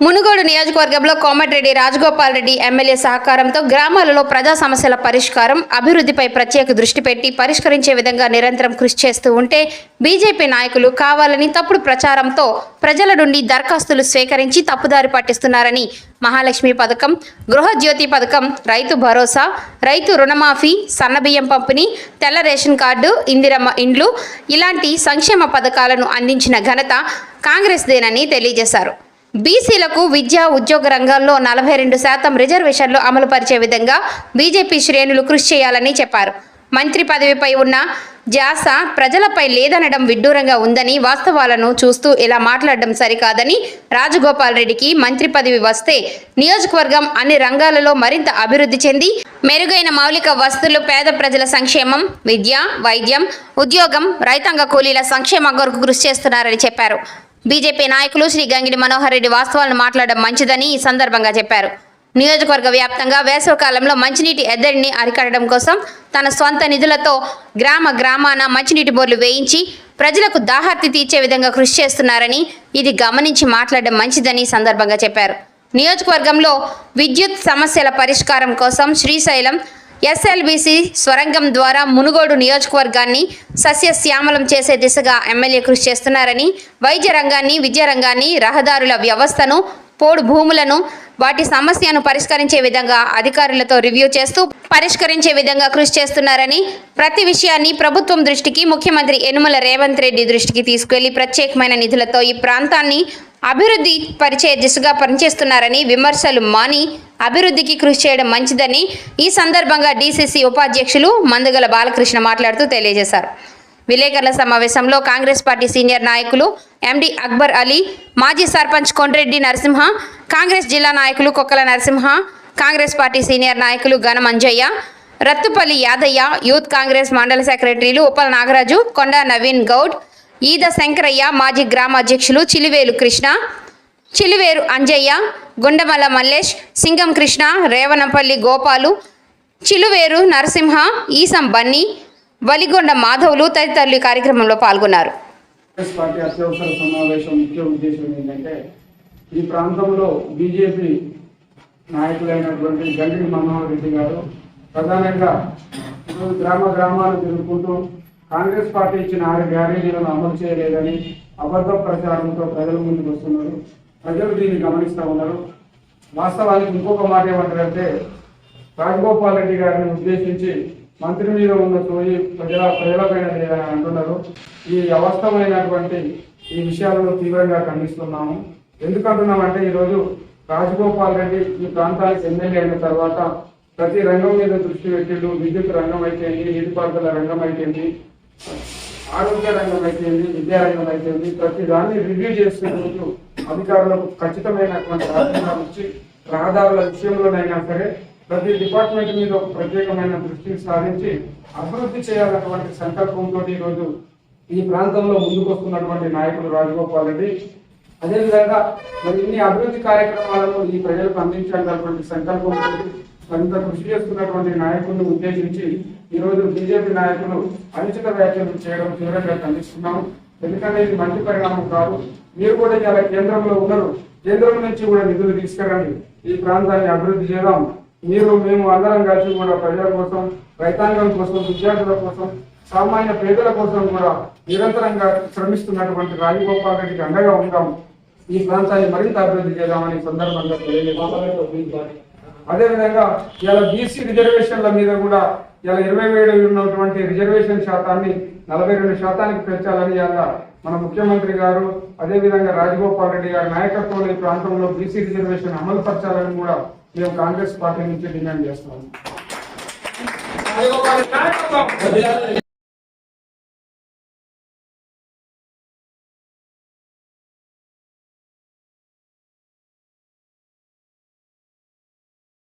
మునుగోడు నియోజకవర్గంలో కోమటిరెడ్డి రాజగోపాల్ రెడ్డి ఎమ్మెల్యే సహకారంతో గ్రామాలలో ప్రజా సమస్యల పరిష్కారం అభివృద్ధిపై ప్రత్యేక దృష్టి పెట్టి పరిష్కరించే విధంగా నిరంతరం కృషి చేస్తూ ఉంటే బీజేపీ నాయకులు కావాలని తప్పుడు ప్రచారంతో ప్రజల నుండి దరఖాస్తులు స్వీకరించి తప్పుదారి పట్టిస్తున్నారని మహాలక్ష్మి పథకం గృహజ్యోతి పథకం రైతు భరోసా రైతు రుణమాఫీ సన్నబియ్యం పంపిణీ తెల్ల రేషన్ కార్డు ఇందిరమ్మ ఇండ్లు ఇలాంటి సంక్షేమ పథకాలను అందించిన ఘనత కాంగ్రెస్దేనని తెలియజేశారు. బీసీలకు విద్యా ఉద్యోగ రంగాల్లో నలభై రెండు శాతం రిజర్వేషన్లు అమలు పరిచే విధంగా బీజేపీ శ్రేణులు కృషి చేయాలని చెప్పారు. మంత్రి పదవిపై ఉన్న జాస ప్రజలపై లేదనడం విడ్డూరంగా ఉందని వాస్తవాలను చూస్తూ ఇలా మాట్లాడడం సరికాదని రాజగోపాల్ రెడ్డికి మంత్రి పదవి వస్తే నియోజకవర్గం అన్ని రంగాలలో మరింత అభివృద్ధి చెంది మెరుగైన మౌలిక వస్తువులు పేద ప్రజల సంక్షేమం విద్య వైద్యం ఉద్యోగం రైతాంగ కూలీల సంక్షేమం కొరకు కృషి చేస్తున్నారని చెప్పారు. బీజేపీ నాయకులు శ్రీ గంగిడి మనోహర్ రెడ్డి వాస్తవాలను మాట్లాడడం మంచిదని ఈ సందర్భంగా చెప్పారు. నియోజకవర్గ వ్యాప్తంగా వేసవికాలంలో మంచినీటి ఎద్దడిని అరికట్టడం కోసం తన సొంత నిధులతో గ్రామ గ్రామాన మంచినీటి బోర్లు వేయించి ప్రజలకు దాహార్తి తీర్చే విధంగా కృషి చేస్తున్నారని ఇది గమనించి మాట్లాడడం మంచిదని సందర్భంగా చెప్పారు. నియోజకవర్గంలో విద్యుత్ సమస్యల పరిష్కారం కోసం శ్రీశైలం ఎస్ఎల్బిసి స్వరంగం ద్వారా మునుగోడు నియోజకవర్గాన్ని సస్యశ్యామలం చేసే దిశగా ఎమ్మెల్యే కృషి చేస్తున్నారని వైద్య రంగాన్ని విద్యా రంగాన్ని రహదారుల వ్యవస్థను పోడు భూములను వాటి సమస్యను పరిష్కరించే విధంగా అధికారులతో రివ్యూ చేస్తూ పరిష్కరించే విధంగా కృషి చేస్తున్నారని ప్రతి విషయాన్ని ప్రభుత్వం దృష్టికి ముఖ్యమంత్రి యనుమల రేవంత్ రెడ్డి దృష్టికి తీసుకెళ్ళి ప్రత్యేకమైన నిధులతో ఈ ప్రాంతాన్ని అభివృద్ధి పరిచే దిశగా పనిచేస్తున్నారని విమర్శలు మాని అభివృద్ధికి కృషి చేయడం మంచిదని ఈ సందర్భంగా డీసీసీ ఉపాధ్యక్షులు మందుగల బాలకృష్ణ మాట్లాడుతూ తెలియజేశారు. విలేకరుల సమావేశంలో కాంగ్రెస్ పార్టీ సీనియర్ నాయకులు ఎండి అక్బర్ అలీ మాజీ సర్పంచ్ కొండ్రెడ్డి నరసింహ కాంగ్రెస్ జిల్లా నాయకులు Kokkala Narasimha Congress party senior నాయకులు ఘనమంజయ్య రత్తుపల్లి యాదయ్య యూత్ కాంగ్రెస్ మండల సెక్రటరీలు ఉప్పల నాగరాజు కొండ నవీన్ గౌడ్ ఈద శంకరయ్య మాజీ గ్రామాధ్యక్షులు చిలివేలు కృష్ణ చిలివేరు అంజయ్య గుండమల మల్లేష్ సింగం కృష్ణ రేవనపల్లి గోపాలు చిలువేరు నరసింహ ఈసం బన్నీ వలిగొండ మాధవులు తదితరులు ఈ కార్యక్రమంలో పాల్గొన్నారు. పార్టీ అత్యవసర సమావేశం ముఖ్య ఉద్దేశం ఏంటంటే ఈ ప్రాంతంలో బీజేపీ నాయకులైనటువంటి గండి మనోహర్ రెడ్డి గారు ప్రధానంగా గ్రామ గ్రామాలు తిరుగుకుంటూ కాంగ్రెస్ పార్టీ ఇచ్చిన ఆరు గ్యారేజీలను అమలు చేయలేదని అబద్ధ ప్రచారంతో ప్రజల ముందుకు వస్తున్నారు. ప్రజలు దీన్ని గమనిస్తూ ఉన్నారు. వాస్తవానికి ఇంకొక మాట ఏమంటారంటే రాజగోపాల్ రెడ్డి గారిని ఉద్దేశించి మంత్రి మీద ఉన్న సోయి ప్రజల ప్రజలపైన లేదని అంటున్నారు. ఈ అవస్థమైనటువంటి ఈ విషయాలను తీవ్రంగా ఖండిస్తున్నాము. ఎందుకంటున్నామంటే ఈరోజు రాజగోపాల్ రెడ్డి ఈ ప్రాంతానికి ఎమ్మెల్యే అయిన తర్వాత ప్రతి రంగం మీద దృష్టి పెట్టిండు. విద్యుత్ రంగం అయితేంది నీటిపారుదల రంగం అయితేంది ఆరోగ్య రంగం అయితేంది విద్యా రంగం అయితేంది ప్రతి దాన్ని రివ్యూ చేసుకుంటూ అధికారులకు ఖచ్చితమైనటువంటి ఆదేశాలు ఇచ్చి రహదారుల విషయంలోనైనా సరే ప్రతి డిపార్ట్మెంట్ మీద ఒక ప్రత్యేకమైన దృష్టిని సాధించి అభివృద్ధి చేయాలన్నటువంటి సంకల్పంతో ఈరోజు ఈ ప్రాంతంలో ముందుకొస్తున్నటువంటి నాయకులు నాయకుడు రాజగోపాల్ రెడ్డి. అదేవిధంగా మరి ఇన్ని అభివృద్ధి కార్యక్రమాలను ఈ ప్రజలకు అందించాలన్నటువంటి సంకల్పంతో మరింత కృషి చేస్తున్నటువంటి నాయకులను ఉద్దేశించి ఈరోజు బీజేపీ నాయకులు అనుచిత వ్యాఖ్యలు చేయడం తీవ్రంగా ఖండిస్తున్నాము. ఎందుకంటే ఇది మంచి పరిణామం కాదు. మీరు కూడా ఇలా కేంద్రంలో ఉన్నారు. కేంద్రం నుంచి కూడా నిధులు తీసుకురండి. ఈ ప్రాంతాన్ని అభివృద్ధి చేద్దాం. మీరు మేము అందరం కలిసి కూడా ప్రజల కోసం రైతాంగం కోసం విద్యార్థుల కోసం సామాన్య పేదల కోసం కూడా నిరంతరంగా శ్రమిస్తున్నటువంటి రాజగోపాల్ రెడ్డికి అండగా ఉందాం. ఈ ప్రాంతాన్ని మరింత అభివృద్ధి చేద్దామని సందర్భంగా తెలియజేస్తాం అదేవిధంగా ఇలా బీసీ రిజర్వేషన్ల మీద కూడా ఇలా ఇరవై ఏడు ఉన్నటువంటి రిజర్వేషన్ శాతాన్ని నలభై రెండు శాతానికి పెంచాలని ఇలా మన ముఖ్యమంత్రి గారు అదేవిధంగా రాజగోపాల్ రెడ్డి గారి నాయకత్వంలో ఈ ప్రాంతంలో బీసీ రిజర్వేషన్ అమలు పరచాలని కూడా మేము కాంగ్రెస్ పార్టీ నుంచి డిమాండ్ చేస్తాము